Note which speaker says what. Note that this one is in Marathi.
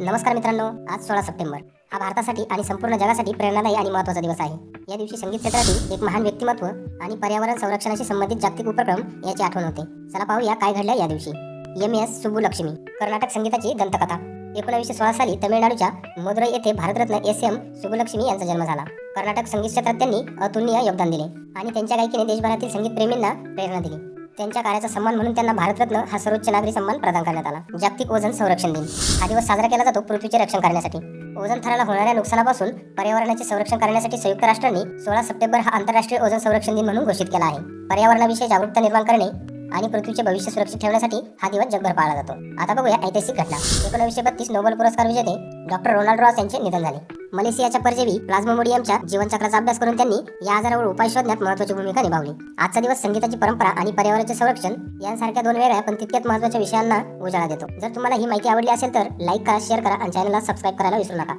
Speaker 1: नमस्कार मित्रांनो आज सोळा सप्टेंबर. हा भारतासाठी आणि संपूर्ण जगासाठी प्रेरणादायी आणि महत्त्वाचा दिवस आहे. या दिवशी संगीत क्षेत्रातील एक महान व्यक्तिमत्व आणि पर्यावरण संरक्षणाशी संबंधित जागतिक उपक्रम याची आठवण होते. चला पाहूया काय घडलं या दिवशी. एम. एस. सुब्बुलक्ष्मी कर्नाटक संगीताची दंतकथा. एकोणीसशे सोळा साली तमिळनाडूच्या मदुराई येथे भारतरत्न एस. एम. सुब्बुलक्ष्मी यांचा जन्म झाला. कर्नाटक संगीत क्षेत्रात त्यांनी अतुलनीय योगदान दिले आणि त्यांच्या गायकीने देशभरातील संगीत प्रेमींना प्रेरणा दिली. त्यांच्या कार्याचा सन्मान म्हणून त्यांना भारतरत्न हा सर्वोच्च नागरी सन्मान प्रदान करण्यात आला. जागतिक ओझन संरक्षण दिन. हा दिवस साजरा केला जातो पृथ्वीचे रक्षण करण्यासाठी. ओझन थराला होणाऱ्या नुकसानापासून पर्यावरणाचे संरक्षण करण्यासाठी संयुक्त राष्ट्रांनी सोळा सप्टेंबर हा आंतरराष्ट्रीय ओझन संरक्षण दिन म्हणून घोषित केला आहे. पर्यावरणाविषयी जागरूकता निर्माण करणे आणि पृथ्वीचे भविष्य सुरक्षित ठेवण्यासाठी हा दिवस जगभर पाळला जातो. आता बघूया ऐतिहासिक घटना. एकोणीसशे बत्तीस नोबेल पुरस्कार विजेते डॉक्टर रोनाल्ड रॉस यांचे निधन झाले. मलेशियाच्या परजीवी प्लाझ्मोमोडियमच्या जीवनचक्राचा अभ्यास करून त्यांनी या आजारावर उपाय शोधण्यात महत्वाची भूमिका निभावली. आजचा दिवस संगीताची परंपरा आणि पर्यावरणाचे संरक्षण यांसारख्या दोन वेगळ्या पण तितक्यात महत्त्वाच्या विषयांना उजाळा देतो. जर तुम्हाला ही माहिती आवडली असेल तर लाईक करा शेअर करा आणि चॅनलला सबस्क्राईब करायला विसरू नका.